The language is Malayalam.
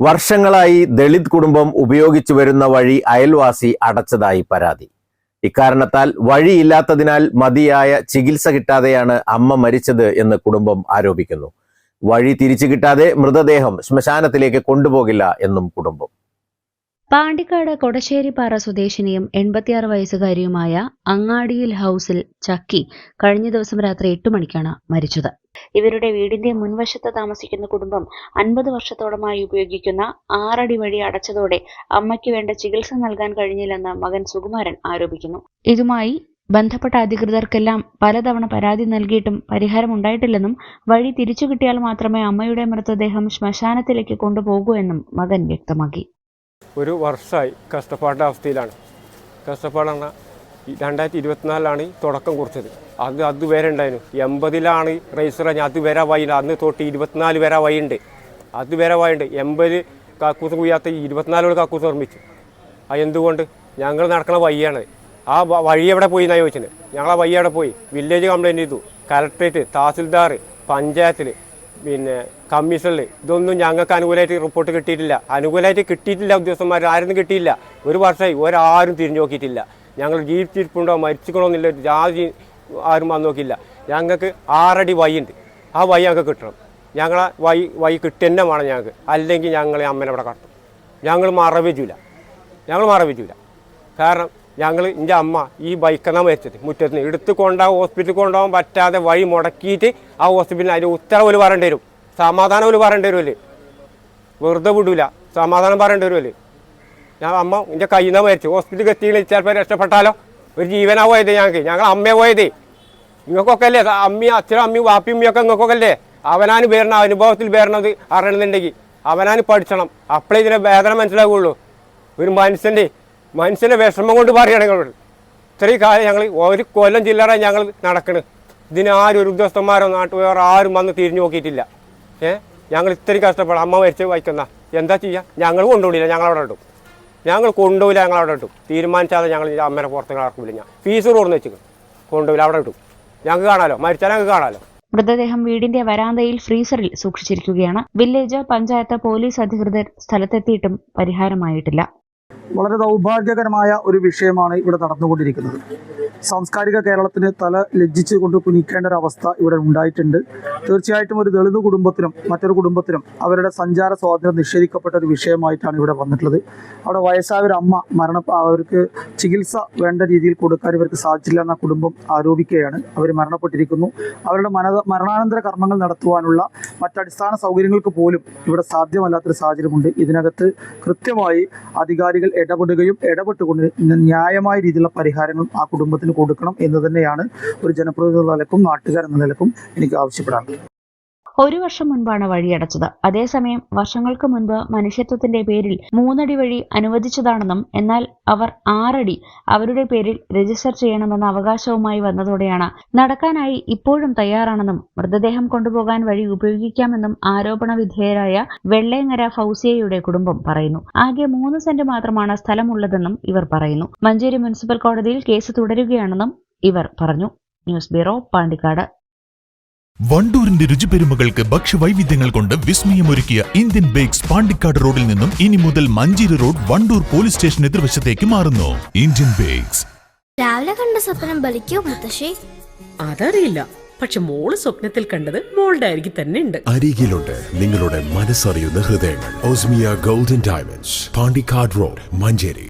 വർഷങ്ങളായി ദളിത് കുടുംബം ഉപയോഗിച്ചു വരുന്ന വഴി അയൽവാസി അടച്ചതായി പരാതി. ഇക്കാരണത്താൽ വഴിയില്ലാത്തതിനാൽ മതിയായ ചികിത്സ കിട്ടാതെയാണ് അമ്മ മരിച്ചത് എന്ന് കുടുംബം ആരോപിക്കുന്നു. വഴി തിരിച്ചു കിട്ടാതെ മൃതദേഹം ശ്മശാനത്തിലേക്ക് കൊണ്ടുപോകില്ല എന്നും കുടുംബം. പാണ്ടിക്കാട് കൊടശ്ശേരിപ്പാറ സ്വദേശിനിയും എൺപത്തിയാറ് വയസ്സുകാരിയുമായ അങ്ങാടിയിൽ ഹൗസിൽ ചക്കി കഴിഞ്ഞ ദിവസം രാത്രി എട്ട് മണിക്കാണ് മരിച്ചത്. ഇവരുടെ വീടിന്റെ മുൻവശത്ത് താമസിക്കുന്ന കുടുംബം അൻപത് വർഷത്തോളമായി ഉപയോഗിക്കുന്ന ആറടി വഴി അടച്ചതോടെ അമ്മയ്ക്ക് വേണ്ട ചികിത്സ നൽകാൻ കഴിഞ്ഞില്ലെന്ന് മകൻ സുകുമാരൻ ആരോപിക്കുന്നു. ഇതുമായി ബന്ധപ്പെട്ട അധികൃതർക്കെല്ലാം പലതവണ പരാതി നൽകിയിട്ടും പരിഹാരം ഉണ്ടായിട്ടില്ലെന്നും വഴി തിരിച്ചു കിട്ടിയാൽ മാത്രമേ അമ്മയുടെ മൃതദേഹം ശ്മശാനത്തിലേക്ക് കൊണ്ടുപോകൂ എന്നും മകൻ വ്യക്തമാക്കി. ഒരു വർഷമായി കഷ്ടപ്പാടിന്റെ അവസ്ഥയിലാണ്. കഷ്ടപ്പാടാണ്. രണ്ടായിരത്തി ഇരുപത്തിനാലിലാണ് ഈ തുടക്കം കുറിച്ചത്. അത് വരെ ഉണ്ടായിരുന്നു. എൺപതിലാണ് റേസർ കഴിഞ്ഞ അത് വരെ വൈ അന്ന് തൊട്ട് ഇരുപത്തിനാല് വരെ വൈയുണ്ട് അത് വരെ വൈയുണ്ട് എൺപത് കക്കൂസ് കുയ്യാത്ത ഇരുപത്തിനാലോട് കക്കൂസ് നിർമ്മിച്ചു. അത് എന്തുകൊണ്ട്? ഞങ്ങൾ നടക്കണ വഴിയാണ്. ആ വഴി എവിടെ പോയി എന്നാണ് ചോദിച്ചത്? ഞങ്ങൾ ആ വഴി അവിടെ പോയി. വില്ലേജ് കംപ്ലൈന്റ് ചെയ്തു. കലക്ട്രേറ്റ് തഹസിൽദാർ പഞ്ചായത്തിൽ പിന്നെ കമ്മീഷനിൽ ഇതൊന്നും ഞങ്ങൾക്ക് അനുകൂലമായിട്ട് റിപ്പോർട്ട് കിട്ടിയിട്ടില്ല. അനുകൂലമായിട്ട് കിട്ടിയിട്ടില്ല ഉദ്യോഗസ്ഥന്മാർ ആരും കിട്ടിയില്ല. ഒരു വർഷമായി. ഒരാരും തിരിഞ്ഞു നോക്കിയിട്ടില്ല. ഞങ്ങൾ ജീവിച്ചിരിപ്പുണ്ടോ? മരിച്ചിക്കണോ എന്നില്ല ജാതി ആരും വന്ന് നോക്കിയില്ല. ഞങ്ങൾക്ക് ആറടി ഉണ്ട്. ആ വൈ ഞങ്ങൾക്ക് കിട്ടണം. ഞങ്ങളെ വൈ വഴി കിട്ടുന്നെ വേണം ഞങ്ങൾക്ക്. അല്ലെങ്കിൽ ഞങ്ങൾ അമ്മനെ ഇവിടെ കടത്തും. ഞങ്ങൾ മറവിച്ചില്ല ഞങ്ങൾ മറവിച്ചില്ല കാരണം ഞങ്ങൾ എന്റെ അമ്മ ഈ ബൈക്കെന്നാ മരിച്ചത് മുറ്റത്ത് നിന്ന്. എടുത്ത് കൊണ്ടുപോകാൻ ഹോസ്പിറ്റലിൽ കൊണ്ടുപോകാൻ പറ്റാതെ വഴി മുടക്കിയിട്ട് ആ ഹോസ്പിറ്റലിൽ അതിന്റെ ഉത്തരവ് പറയേണ്ടി വരും. സമാധാനം ഒരു പറയേണ്ടി വരുമല്ലേ വെറുതെ വിടൂല. സമാധാനം പറയേണ്ടി വരുമല്ലേ ഞാൻ അമ്മ എന്റെ കയ്യിൽ നിന്ന് മരിച്ചു ഹോസ്പിറ്റലിൽ എത്തിയില്ല ചിലപ്പോൾ രക്ഷപ്പെട്ടാലോ? ഒരു ജീവനാ പോയത് ഞങ്ങൾക്ക് ഞങ്ങൾ അമ്മയെ പോയത്. നിങ്ങൾക്കൊക്കെ അല്ലേ അമ്മി അച്ഛനും അമ്മയും വാപ്പിയും ഉമ്മയൊക്കെ നിങ്ങൾക്കൊക്കെ അല്ലേ അവനാന് വരണം അനുഭവത്തിൽ വരണത് അറിയണമെന്നുണ്ടെങ്കിൽ അവനാന് പഠിച്ചണം. അപ്പോഴേ ഇതിനെ വേദന മനസ്സിലാവുള്ളൂ. ഒരു മനുഷ്യന്റെ മനുഷ്യന്റെ വിഷമം കൊണ്ട് നിങ്ങളോട് ഇത്രയും കാലം ഞങ്ങൾ ഒരു കൊല്ലം ചില്ലറ ഞങ്ങൾ നടക്കണ്. ഇതിന് ആരും ഒരു ഉദ്യോഗസ്ഥന്മാരോ നാട്ടുകാരോ ആരും വന്ന് തിരിഞ്ഞു നോക്കിയിട്ടില്ല. ഏഹ് ഞങ്ങൾ ഇത്രയും കഷ്ടപ്പെടാം അമ്മ മരിച്ച് വായിക്കുന്ന എന്താ ചെയ്യുക ഞങ്ങൾ കൊണ്ടുപോയില്ല ഞങ്ങളവിടെ ഇടും ഞങ്ങൾ കൊണ്ടുപോയില്ല ഞങ്ങൾ അവിടെ ഇട്ടു. തീരുമാനിച്ചാൽ ഞങ്ങൾ ഈ അമ്മേനെ പുറത്ത് ഇറക്കില്ല ഞാൻ ഫീസ് കൊടുന്ന് വെച്ചിട്ട് കൊണ്ടുപോയില്ല അവിടെ ഇട്ടു. ഞങ്ങൾക്ക് കാണാലോ? മരിച്ചാൽ ഞങ്ങൾക്ക് കാണാലോ? മൃതദേഹം വീടിന്റെ വരാന്തയിൽ ഫ്രീസറിൽ സൂക്ഷിച്ചിരിക്കുകയാണ്. വില്ലേജ് പഞ്ചായത്ത് പോലീസ് അധികൃതർ സ്ഥലത്തെത്തിയിട്ടും പരിഹാരമായിട്ടില്ല. വളരെ ദൗർഭാഗ്യകരമായ ഒരു വിഷയമാണ് ഇവിടെ നടന്നുകൊണ്ടിരിക്കുന്നത്. സാംസ്കാരിക കേരളത്തിന് തല ലജ്ജിച്ച് കൊണ്ട് കുനിക്കേണ്ട ഒരു അവസ്ഥ ഇവിടെ ഉണ്ടായിട്ടുണ്ട്. തീർച്ചയായിട്ടും ഒരു ദളിത് കുടുംബത്തിനും മറ്റൊരു കുടുംബത്തിനും അവരുടെ സഞ്ചാര സ്വാതന്ത്ര്യം നിഷേധിക്കപ്പെട്ട ഒരു വിഷയമായിട്ടാണ് ഇവിടെ വന്നിട്ടുള്ളത്. അവിടെ വയസ്സായ ഒരു അമ്മ മരണ അവർക്ക് ചികിത്സ വേണ്ട രീതിയിൽ കൊടുക്കാൻ ഇവർക്ക് സാധിച്ചില്ല എന്ന കുടുംബം ആരോപിക്കുകയാണ്. അവർ മരണപ്പെട്ടിരിക്കുന്നു. അവരുടെ മന മരണാനന്തര കർമ്മങ്ങൾ നടത്തുവാനുള്ള മറ്റടിസ്ഥാന സൗകര്യങ്ങൾക്ക് പോലും ഇവിടെ സാധ്യമല്ലാത്തൊരു സാഹചര്യമുണ്ട്. ഇതിനകത്ത് കൃത്യമായി അധികാരികൾ ഇടപെടുകയും ഇടപെട്ടുകൊണ്ട് ന്യായമായ രീതിയിലുള്ള പരിഹാരങ്ങളും ആ കുടുംബത്തിന് കൊടുക്കണം എന്ന് തന്നെയാണ് ഒരു ജനപ്രതിനിധി നിലക്കും നാട്ടുകാരെന്ന നിലക്കും എനിക്ക് ആവശ്യപ്പെടാറുള്ളത്. ഒരു വർഷം മുൻപാണ് വഴിയടച്ചത് അതേസമയം വർഷങ്ങൾക്ക് മുൻപ് മനുഷ്യത്വത്തിന്റെ പേരിൽ മൂന്നടി വഴി അനുവദിച്ചതാണെന്നും എന്നാൽ അവർ ആറടി അവരുടെ പേരിൽ രജിസ്റ്റർ ചെയ്യണമെന്ന അവകാശവുമായി വന്നതോടെയാണ് നടക്കാനായി ഇപ്പോഴും തയ്യാറാണെന്നും മൃതദേഹം കൊണ്ടുപോകാൻ വഴി ഉപയോഗിക്കാമെന്നും ആരോപണ വിധേയരായ വെള്ളേങ്ങര ഫൗസിയയുടെ കുടുംബം പറയുന്നു. ആകെ മൂന്ന് സെന്റ് മാത്രമാണ് സ്ഥലമുള്ളതെന്നും ഇവർ പറയുന്നു. മഞ്ചേരി മുനിസിപ്പൽ കോടതിയിൽ കേസ് തുടരുകയാണെന്നും ഇവർ പറഞ്ഞു. News bureau Pandikkad. വണ്ടൂരിന്റെ രുചിപെരുമകൾക്ക് ഭക്ഷ്യവൈവിധ്യങ്ങൾ കൊണ്ട് വിസ്മയമൊരുക്കിയ ഇന്ത്യൻ ബേക്സ് പാണ്ടിക്കാട് റോഡിൽ നിന്നും ഇനി മുതൽ Manjeri road Wandoor police station എതിർവശത്തേക്ക് മാറുന്നു. Indian bakes. രാവിലെ കണ്ട സ്വപ്നം ബലിക്കോ മുത്തശ്ശി? അതറിയില്ല. പക്ഷെ മോൾ സ്വപ്നത്തിൽ കണ്ടത് മോളുടെ അരികിൽ തന്നെ ഉണ്ട്. അരികിലുണ്ട് നിങ്ങളുടെ മനസ്സറിയുന്ന ഹൃദയങ്ങൾ. ഓസ്മിയ golden diamonds Pandikkad road Manjeri.